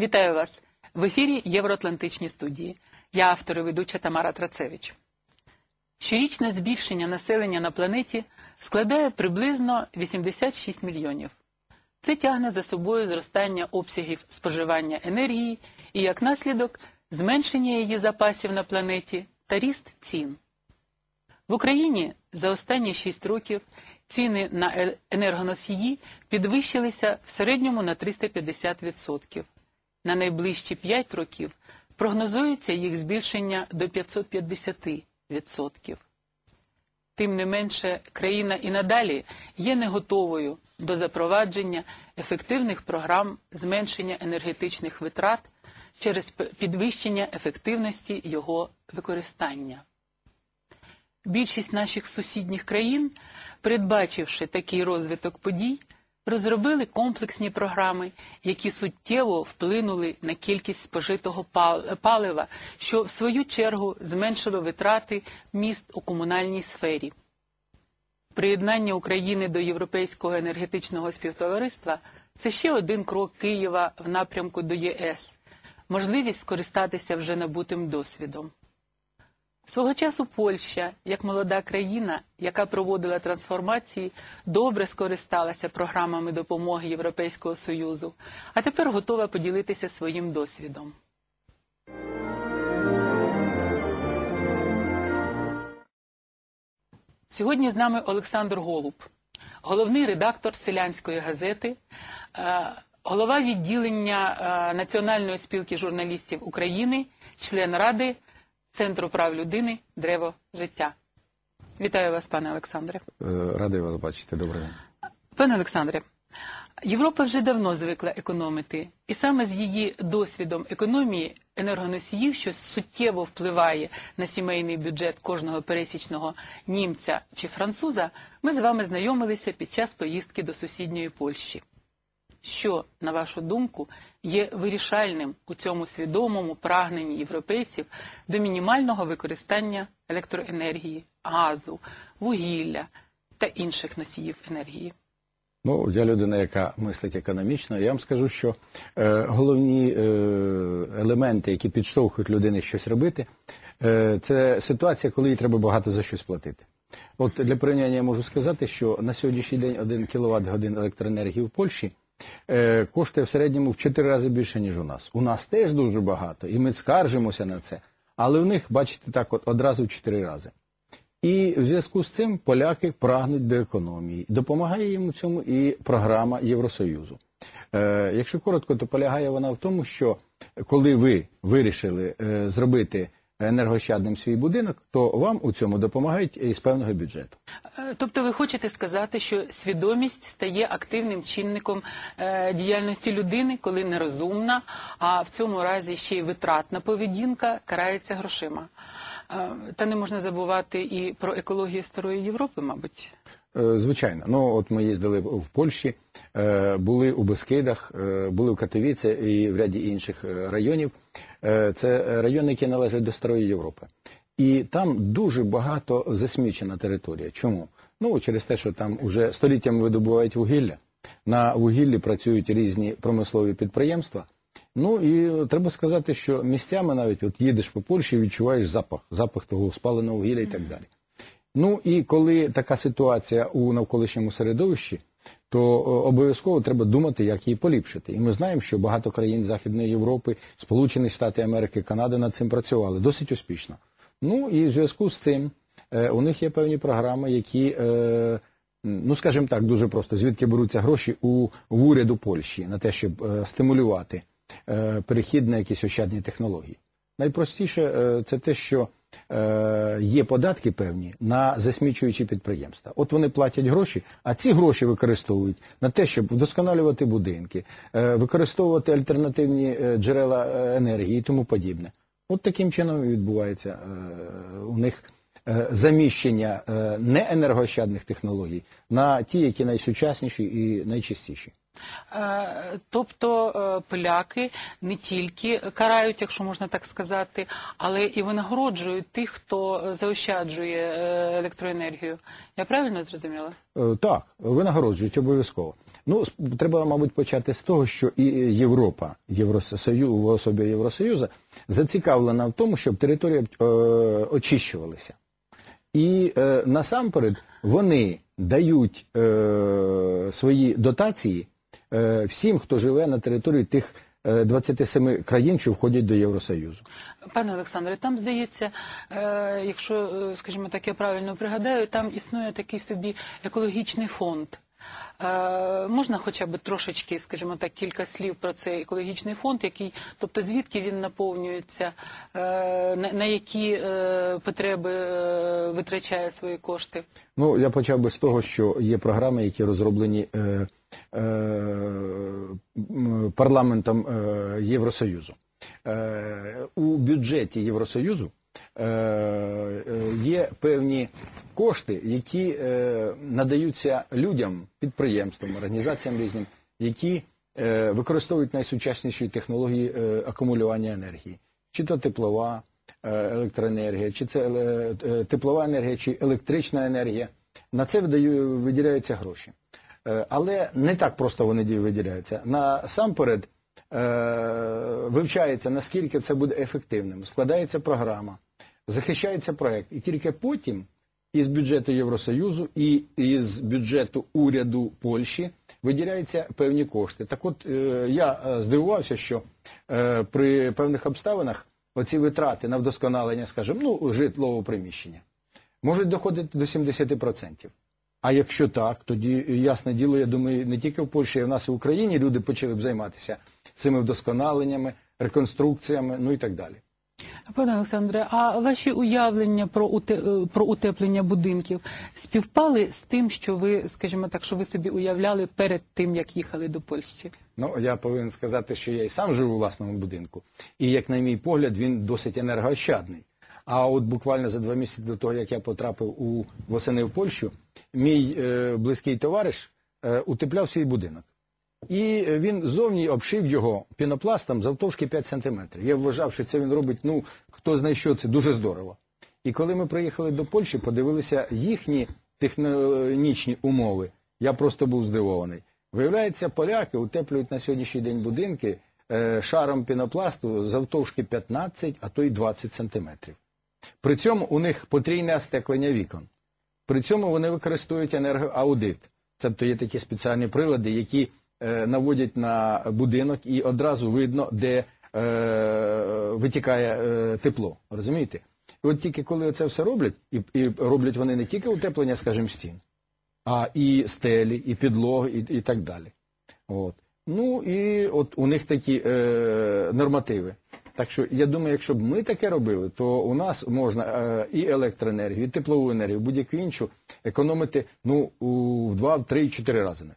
Вітаю вас в ефірі Євроатлантичні студії. Я автор і ведуча Тамара Трацевич. Щорічне збільшення населення на планеті складає приблизно 86 мільйонів. Це тягне за собою зростання обсягів споживання енергії і, як наслідок, зменшення її запасів на планеті та ріст цін. В Україні за останні 6 років ціни на е- енергоносії підвищилися в середньому на 350%. На найближчі 5 років прогнозується їх збільшення до 550%. Тим не менше, країна і надалі є не готовою до запровадження ефективних програм зменшення енергетичних витрат через підвищення ефективності його використання. Більшість наших сусідніх країн, передбачивши такий розвиток подій, розробили комплексні програми, які суттєво вплинули на кількість спожитого палива, що в свою чергу зменшило витрати міст у комунальній сфері. Приєднання України до Європейського енергетичного співтовариства це ще один крок Києва в напрямку до ЄС, можливість скористатися вже набутим досвідом. Свого часу Польща, як молода країна, яка проводила трансформації, добре скористалася програмами допомоги Європейського Союзу, а тепер готова поділитися своїм досвідом. Сьогодні з нами Олександр Голуб, головний редактор селянської газети, е, голова відділення е, Національної спілки журналістів України, член Ради Центру прав людини Древо життя. Вітаю вас, пане Олександре. Е, Радий вас бачити. Добрий день. Пане Олександре, Європа вже давно звикла економити, і саме з її досвідом економії енергоносіїв, що суттєво впливає на сімейний бюджет кожного пересічного німця чи француза, ми з вами знайомилися під час поїздки до сусідньої Польщі. Що, на вашу думку, є вирішальним у цьому свідомому прагненні європейців до мінімального використання електроенергії, газу, вугілля та інших носіїв енергії? Ну, я людина, яка мислить економічно. Я вам скажу, що е, головні е, елементи, які підштовхують людини щось робити, е, це ситуація, коли їй треба багато за щось платити. От для порівняння я можу сказати, що на сьогоднішній день 1 кВт годин електроенергії в Польщі коштує в середньому в 4 рази більше, ніж у нас. У нас теж дуже багато, і ми скаржимося на це. Але у них, бачите, так от одразу в 4 рази. І в зв'язку з цим поляки прагнуть до економії. Допомагає їм у цьому і програма Євросоюзу. Е, якщо коротко, то полягає вона в тому, що коли ви вирішили е, зробити енергощадним свій будинок, то вам у цьому допомагають із певного бюджету. Е, Тобто ви хочете сказати, що свідомість стає активним чинником е, діяльності людини, коли нерозумна, а в цьому разі ще й витратна поведінка карається грошима. Е, Та не можна забувати і про екологію старої Європи, мабуть. Е, Звичайно, ну от ми їздили в Польщі, е, були у Бескидах, е, були в Катовіці і в ряді інших районів. Це райони, які належать до Старої Європи. І там дуже багато засмічена територія. Чому? Ну через те, що там уже століттями видобувають вугілля. На вугіллі працюють різні промислові підприємства. Ну і треба сказати, що місцями навіть от їдеш по Польщі, відчуваєш запах, запах того спаленого вугілля і так далі. Ну і коли така ситуація у навколишньому середовищі, то е, обов'язково треба думати, як її поліпшити. І ми знаємо, що багато країн Західної Європи, Сполучені Штати Америки, Канада над цим працювали досить успішно. Ну і в зв'язку з цим е, у них є певні програми, які, е, ну скажімо так, дуже просто звідки беруться гроші у в уряду Польщі на те, щоб стимулювати перехід на якісь ощадні технології. Найпростіше це те, що є податки певні на засмічуючі підприємства. От вони платять гроші, а ці гроші використовують на те, щоб вдосконалювати будинки, е, використовувати альтернативні е, джерела е, енергії і тому подібне. От таким чином відбувається е, у них е, заміщення е, неенергощадних технологій на ті, які найсучасніші і найчистіші. Е, Тобто е, поляки не тільки карають, якщо можна так сказати, але і винагороджують тих, хто заощаджує е, електроенергію. Я правильно зрозуміла? Так, винагороджують обов'язково. Ну, треба, мабуть, почати з того, що і Європа, Євросоюз, в особі Євросоюзу, зацікавлена в тому, щоб території очищувалися. І насамперед вони дають свої дотації всім, хто живе на території тих е, 27 країн, що входять до Євросоюзу. Пане Олександре, там здається, е, якщо, е, скажімо так, я правильно пригадаю, там існує такий собі екологічний фонд. Е, Можна хоча б трошечки, скажімо так, кілька слів про цей екологічний фонд, який, тобто звідки він наповнюється, е, на, які е, потреби е, витрачає свої кошти? Ну, я почав би з того, що є програми, які розроблені е, е, парламентом е, Євросоюзу. Е, у бюджеті Євросоюзу е, е, є певні кошти, які е, надаються людям, підприємствам, організаціям різним, які е, використовують найсучасніші технології е, акумулювання енергії, чи то теплова е, електроенергія, чи це е, е, теплова енергія, чи електрична енергія. На це виділяються гроші. Е, Але не так просто вони ді- виділяються. Насамперед е, вивчається, наскільки це буде ефективним, складається програма, захищається проект, і тільки потім із бюджету Євросоюзу і із бюджету уряду Польщі виділяються певні кошти. Так от е, я здивувався, що при певних обставинах оці витрати на вдосконалення, скажімо, ну, житлового приміщення можуть доходити до 70%. А якщо так, тоді ясне діло, я думаю, не тільки в Польщі, а в нас і в Україні люди почали б займатися цими вдосконаленнями, реконструкціями, ну і так далі. Пане Олександре, а ваші уявлення про уте- про утеплення будинків співпали з тим, що ви, скажімо так, що ви собі уявляли перед тим, як їхали до Польщі? Ну, я повинен сказати, що я і сам живу у власному будинку. І, як на мій погляд, він досить енергоощадний. А от буквально за два місяці до того, як я потрапив у восени в Польщу, мій е, близький товариш е, утепляв свій будинок. І він зовні обшив його пінопластом завтовшки 5 сантиметрів. Я вважав, що це він робить, ну, хто знає, що це, дуже здорово. І коли ми приїхали до Польщі, подивилися їхні технічні умови, я просто був здивований. Виявляється, поляки утеплюють на сьогоднішній день будинки е, шаром пінопласту завтовшки 15, а то й 20 сантиметрів. При цьому у них потрійне остеклення вікон. При цьому вони використовують енергоаудит. Тобто є такі спеціальні прилади, які е, наводять на будинок і одразу видно, де е, витікає е, тепло. Розумієте? І от тільки коли це все роблять, і, і роблять вони не тільки утеплення, скажімо, стін, а і стелі, і підлоги, і, і так далі. От. Ну і от у них такі е, нормативи. Так що я думаю, якщо б ми таке робили, то у нас можна е, і електроенергію, і теплову енергію, будь-яку іншу економити ну, у, два, в три, чотири рази навіть.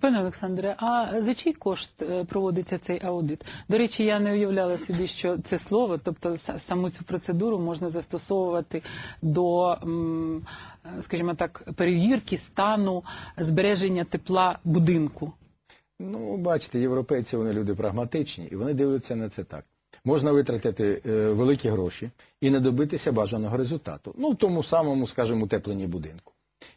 Пане Олександре, а за чий кошт е, проводиться цей аудит? До речі, я не уявляла собі, що це слово, тобто саму цю процедуру можна застосовувати до, е, скажімо так, перевірки стану збереження тепла будинку. Ну, бачите, європейці вони люди прагматичні, і вони дивляться на це так. Можна витратити е, великі гроші і не добитися бажаного результату. Ну, в тому самому, скажімо, утепленні будинку.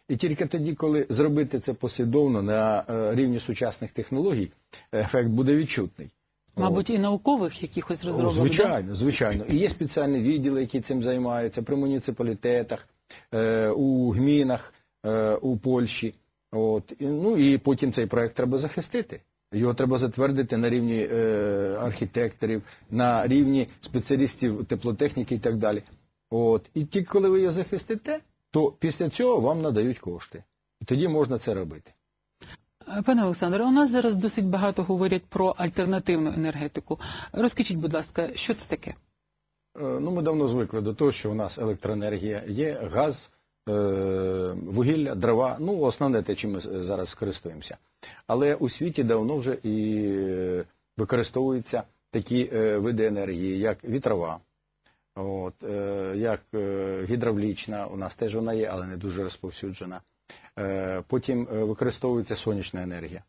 І тільки тоді, коли зробити це послідовно на е, рівні сучасних технологій, ефект буде відчутний. Мабуть, і наукових якихось розробок. Звичайно, звичайно. І є спеціальні відділи, які цим займаються при муніципалітетах, е, у гмінах, е, у Польщі. От. І, ну і потім цей проект треба захистити. Його треба затвердити на рівні е, архітекторів, на рівні спеціалістів теплотехніки і так далі. От. І тільки коли ви його захистите, то після цього вам надають кошти. І тоді можна це робити. Пане Олександре, у нас зараз досить багато говорять про альтернативну енергетику. Розкажіть, будь ласка, що це таке? Е, Ну, ми давно звикли до того, що у нас електроенергія є, газ, вугілля, дрова, ну, основне те, чим ми зараз користуємося. Але у світі давно вже і е, використовуються такі е, види енергії, як вітрова, от, е, як е, гідравлічна, у нас теж вона є, але не дуже розповсюджена. Е, Потім е, використовується сонячна енергія.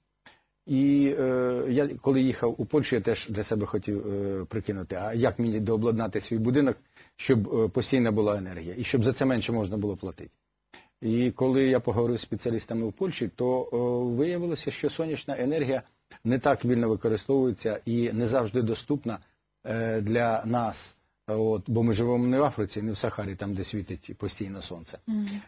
І е, я коли їхав у Польщу, я теж для себе хотів е, прикинути, а як мені дообладнати свій будинок, щоб е, постійна була енергія, і щоб за це менше можна було платити. І коли я поговорив з спеціалістами у Польщі, то о, виявилося, що сонячна енергія не так вільно використовується і не завжди доступна е, для нас. Е, От, бо ми живемо не в Африці, не в Сахарі, там, де світить постійно сонце.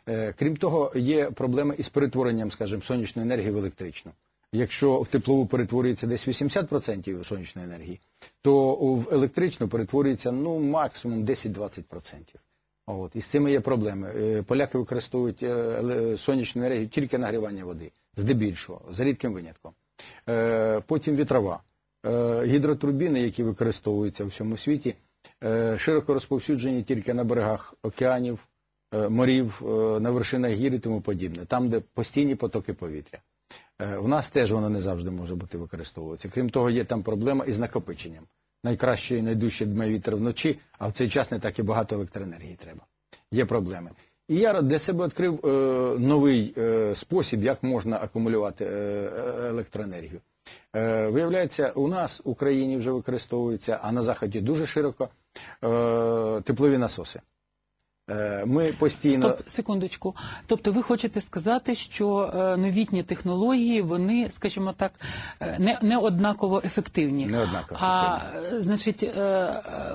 Е, крім того, є проблеми із перетворенням, скажімо, сонячної енергії в електричну. Якщо в теплову перетворюється десь 80% сонячної енергії, то в електричну перетворюється ну максимум 10-20%. От. І з цими є проблеми. Е, Поляки використовують е, сонячну енергію тільки нагрівання води, здебільшого, за рідким винятком. Е, Потім вітрова. Гідротурбіни, які використовуються у всьому світі, широко розповсюджені тільки на берегах океанів, морів, на вершинах гір і тому подібне, там, де постійні потоки повітря. Е, В нас теж воно не завжди може бути використовуватися. Крім того, є там проблема із накопиченням. Найкраще і найдужче дме вітер вночі, а в цей час не так і багато електроенергії треба. Є проблеми. І я для себе відкрив е, новий е, спосіб, як можна акумулювати е, е, електроенергію. Е, виявляється, у нас в Україні вже використовується, а на Заході дуже широко е, теплові насоси. Е, ми постійно. Стоп, секундочку. Тобто ви хочете сказати, що е, новітні технології, вони, скажімо так, е, не, не однаково ефективні. Не однаково А значить,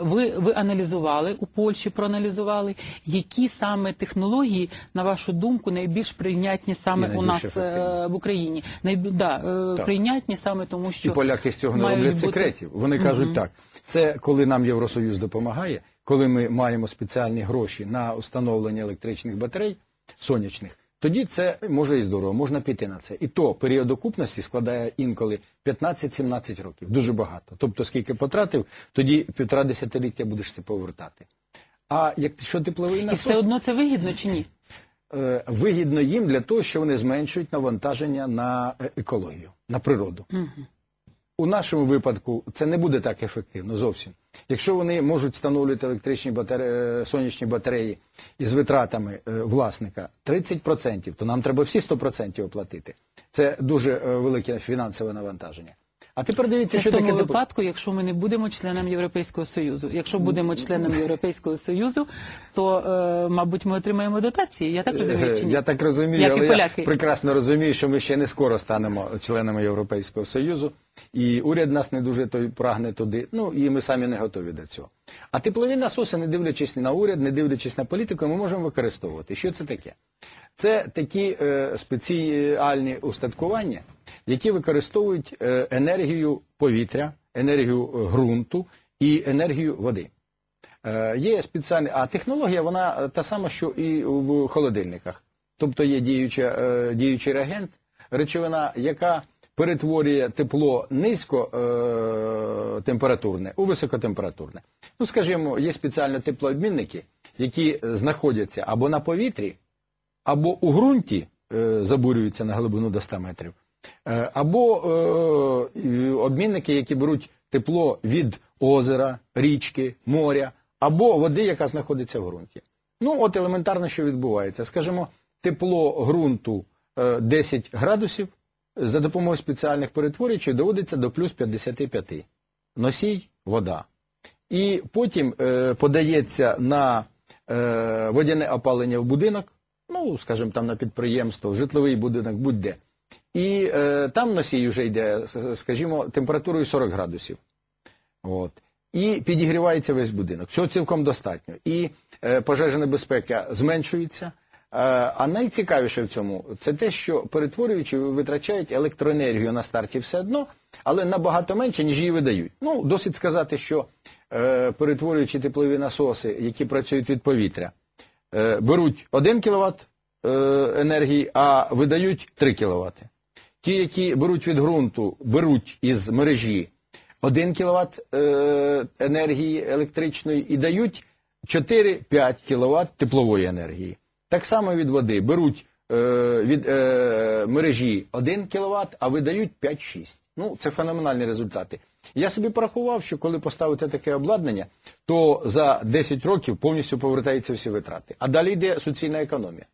ви, ви аналізували у Польщі, проаналізували, які саме технології, на вашу думку, найбільш прийнятні саме у нас ефективні. в Україні? Найбі... Да, Так. прийнятні саме тому, що І поляки з цього не роблять бути- секретів. Вони кажуть так: це коли нам Євросоюз допомагає, коли ми маємо спеціальні гроші на встановлення електричних батарей сонячних, тоді це може і здорово, можна піти на це. І то період окупності складає інколи 15-17 років, дуже багато. Тобто, скільки потратив, тоді півтора десятиліття будеш це повертати. А якщо тепловий І все одно це вигідно чи ні? е, вигідно їм для того, що вони зменшують навантаження на е, екологію, на природу. У нашому випадку це не буде так ефективно зовсім. Якщо вони можуть встановлювати електричні батареї, сонячні батареї із витратами е, власника 30%, то нам треба всі 100% оплатити. Це дуже е, велике фінансове навантаження. А тепер дивіться, Це що в тому таке теп- випадку, якщо ми не будемо членом Європейського Союзу. Якщо будемо членом Європейського Союзу, то, е, мабуть, ми отримаємо дотації. Я так розумію, чи ні? Я так розумію, Як і але поляки. я прекрасно розумію, що ми ще не скоро станемо членами Європейського Союзу, і уряд нас не дуже той прагне туди. Ну і ми самі не готові до цього. А теплові насоси, не дивлячись на уряд, не дивлячись на політику, ми можемо використовувати. Що це таке? Це такі е, спеціальні устаткування, які використовують е, енергію повітря, енергію е, ґрунту і енергію води. Е, Є спеціальні, а технологія вона та сама, що і в холодильниках. Тобто є діюча, діючий реагент, речовина, яка перетворює тепло низько е, у високотемпературне. Ну, скажімо, є спеціально теплообмінники, які знаходяться або на повітрі, або у ґрунті забурюються на глибину до 100 метрів, або е, обмінники, які беруть тепло від озера, річки, моря, або води, яка знаходиться в ґрунті. Ну, от елементарно, що відбувається. Скажімо, тепло ґрунту е, 10 градусів за допомогою спеціальних перетворюючих доводиться до плюс 55. Носій вода. І потім е, подається на е, водяне опалення в будинок, ну, скажімо, там на підприємство, в житловий будинок, будь-де. І е, там носій вже йде, скажімо, температурою 40 градусів. От. І підігрівається весь будинок. Цього цілком достатньо. І е, пожежна небезпека зменшується. Е, а найцікавіше в цьому це те, що перетворюючи витрачають електроенергію на старті все одно, але набагато менше, ніж її видають. Ну, досить сказати, що е, перетворюючи теплові насоси, які працюють від повітря, е, беруть 1 кВт е, енергії, а видають 3 кВт. Ті, які беруть від ґрунту, беруть із мережі 1 кВт е, енергії електричної і дають 4-5 кВт теплової енергії. Так само від води беруть е, від е, мережі 1 кВт, а видають 5-6. Ну, це феноменальні результати. Я собі порахував, що коли поставити таке обладнання, то за 10 років повністю повертаються всі витрати. А далі йде суцільна економія.